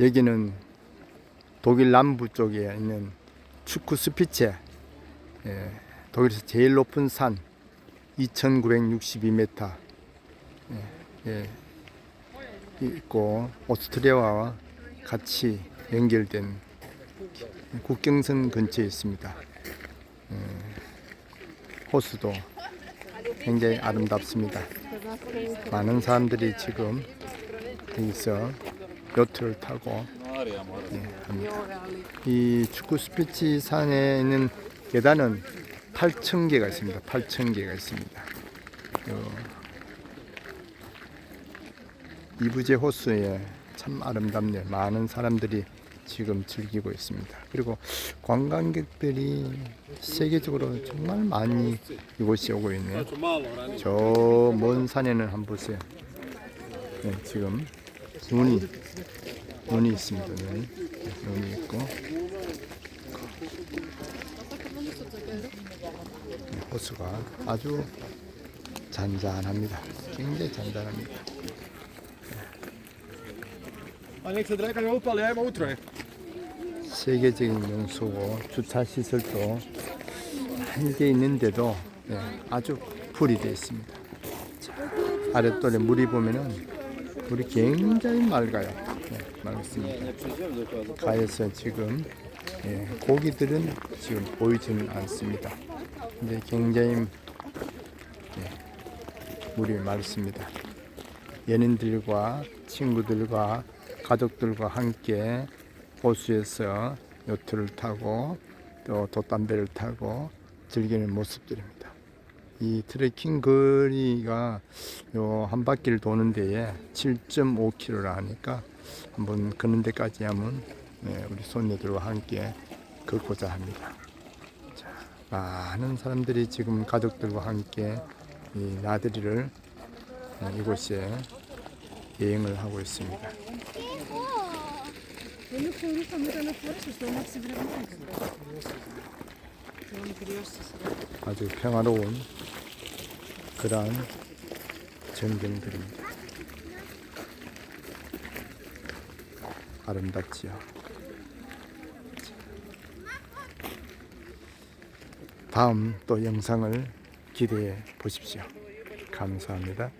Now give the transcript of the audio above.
여기는 독일 남부 쪽에 있는 축구 스피체 예, 독일에서 제일 높은 산 2962m 예, 예, 있고 오스트리아와 같이 연결된 국경선 근처에 있습니다. 예, 호수도 굉장히 아름답습니다. 많은 사람들이 지금 여기서 요트를 타고 예, 합니다. 이 축구 스피치 산에 있는 계단은 8,000개가 있습니다. 8,000개가 있습니다. 요 이부제 호수에 참 아름답네요. 많은 사람들이 지금 즐기고 있습니다. 그리고 관광객들이 세계적으로 정말 많이 이곳에 오고 있네요. 저 먼 산에는 한번 보세요. 네, 지금 눈이 눈이 있습니다. 눈이 네, 눈이 있고 네, 호수가 아주 잔잔합니다. 굉장히 잔잔합니다. 세계적인 명소고 주차 시설도 한개 있는데도 예, 아주 풀이 되어 있습니다. 자, 아랫돌에 물이 보면은 물이 굉장히 맑아요. 예, 맑습니다. 가에서 지금 예, 고기들은 지금 보이지는 않습니다. 근데 굉장히 예, 물이 맑습니다. 연인들과 친구들과 가족들과 함께 호수에서 요트를 타고 또 돛담배를 타고 즐기는 모습들입니다. 이 트레킹 거리가 요 한 바퀴를 도는 데에 7.5km라 하니까 한번 걷는 데까지 하면 네, 우리 손녀들과 함께 걷고자 합니다. 자, 많은 사람들이 지금 가족들과 함께 이 나들이를 어, 이곳에 여행을 하고 있습니다. 아주 평화로운 그러한 전경들입니다. 아름답지요. 다음 또 영상을 기대해 보십시오. 감사합니다.